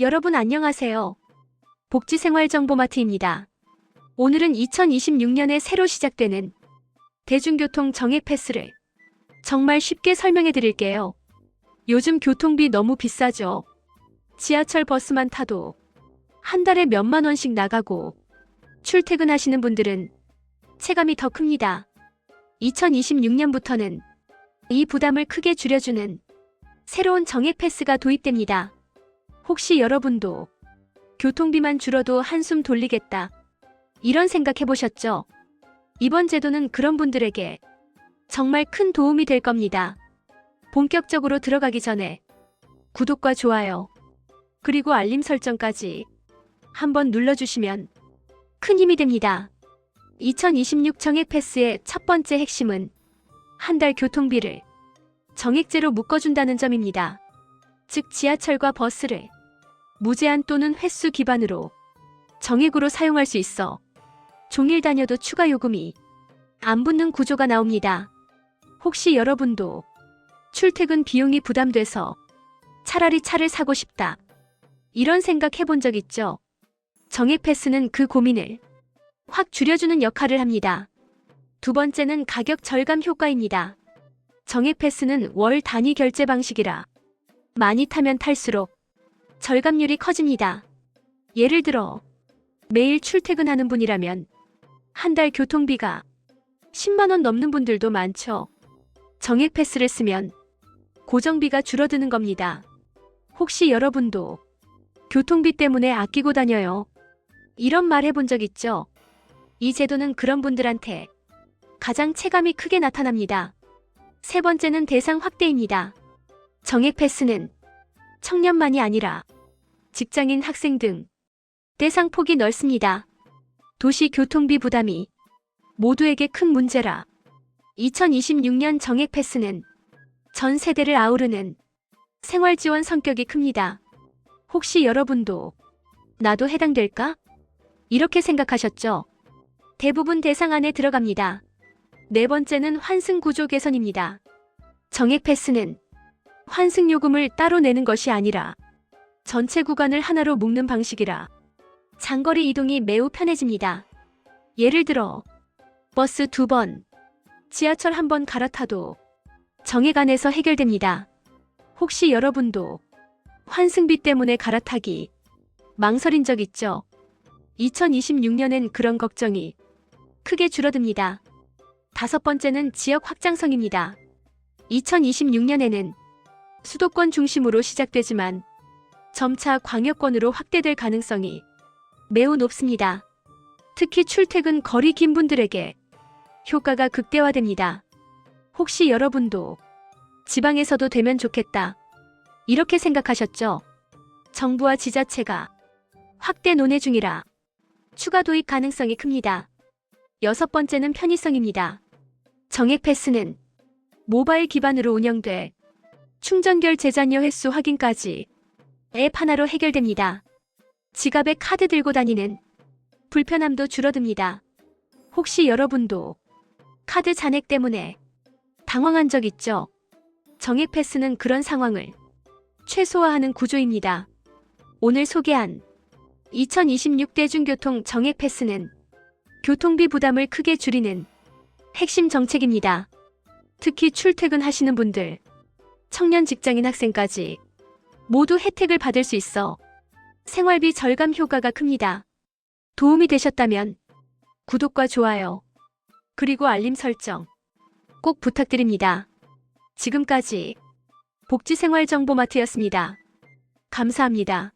여러분 안녕하세요. 복지생활정보마트입니다. 오늘은 2026년에 새로 시작되는 대중교통 정액 패스를 정말 쉽게 설명해 드릴게요. 요즘 교통비 너무 비싸죠. 지하철 버스만 타도 한 달에 몇만 원씩 나가고 출퇴근하시는 분들은 체감이 더 큽니다. 2026년부터는 이 부담을 크게 줄여주는 새로운 정액 패스가 도입됩니다. 혹시 여러분도 교통비만 줄어도 한숨 돌리겠다. 이런 생각 해보셨죠? 이번 제도는 그런 분들에게 정말 큰 도움이 될 겁니다. 본격적으로 들어가기 전에 구독과 좋아요, 그리고 알림 설정까지 한번 눌러주시면 큰 힘이 됩니다. 2026 정액 패스의 첫 번째 핵심은 한 달 교통비를 정액제로 묶어준다는 점입니다. 즉 지하철과 버스를 무제한 또는 횟수 기반으로 정액으로 사용할 수 있어 종일 다녀도 추가 요금이 안 붙는 구조가 나옵니다. 혹시 여러분도 출퇴근 비용이 부담돼서 차라리 차를 사고 싶다. 이런 생각 해본 적 있죠? 정액 패스는 그 고민을 확 줄여주는 역할을 합니다. 두 번째는 가격 절감 효과입니다. 정액 패스는 월 단위 결제 방식이라 많이 타면 탈수록 절감률이 커집니다. 예를 들어 매일 출퇴근하는 분이라면 한 달 교통비가 10만 원 넘는 분들도 많죠. 정액 패스를 쓰면 고정비가 줄어드는 겁니다. 혹시 여러분도 교통비 때문에 아끼고 다녀요? 이런 말 해본 적 있죠? 이 제도는 그런 분들한테 가장 체감이 크게 나타납니다. 세 번째는 대상 확대입니다. 정액 패스는 청년만이 아니라 직장인 학생 등 대상 폭이 넓습니다. 도시 교통비 부담이 모두에게 큰 문제라 2026년 정액 패스는 전 세대를 아우르는 생활 지원 성격이 큽니다. 혹시 여러분도 나도 해당될까? 이렇게 생각하셨죠? 대부분 대상 안에 들어갑니다. 네 번째는 환승 구조 개선입니다. 정액 패스는 환승 요금을 따로 내는 것이 아니라 전체 구간을 하나로 묶는 방식이라 장거리 이동이 매우 편해집니다. 예를 들어 버스 두 번, 지하철 한 번 갈아타도 정액 안에서 해결됩니다. 혹시 여러분도 환승비 때문에 갈아타기 망설인 적 있죠? 2026년엔 그런 걱정이 크게 줄어듭니다. 다섯 번째는 지역 확장성입니다. 2026년에는 수도권 중심으로 시작되지만 점차 광역권으로 확대될 가능성이 매우 높습니다. 특히 출퇴근 거리 긴 분들에게 효과가 극대화됩니다. 혹시 여러분도 지방에서도 되면 좋겠다. 이렇게 생각하셨죠? 정부와 지자체가 확대 논의 중이라 추가 도입 가능성이 큽니다. 여섯 번째는 편의성입니다. 정액 패스는 모바일 기반으로 운영돼 충전결 재산여 횟수 확인까지 앱 하나로 해결됩니다. 지갑에 카드 들고 다니는 불편함도 줄어듭니다. 혹시 여러분도 카드 잔액 때문에 당황한 적 있죠? 정액 패스는 그런 상황을 최소화하는 구조입니다. 오늘 소개한 2026 대중교통 정액 패스는 교통비 부담을 크게 줄이는 핵심 정책입니다. 특히 출퇴근하시는 분들, 청년 직장인 학생까지 모두 혜택을 받을 수 있어 생활비 절감 효과가 큽니다. 도움이 되셨다면 구독과 좋아요, 그리고 알림 설정 꼭 부탁드립니다. 지금까지 복지생활정보마트였습니다. 감사합니다.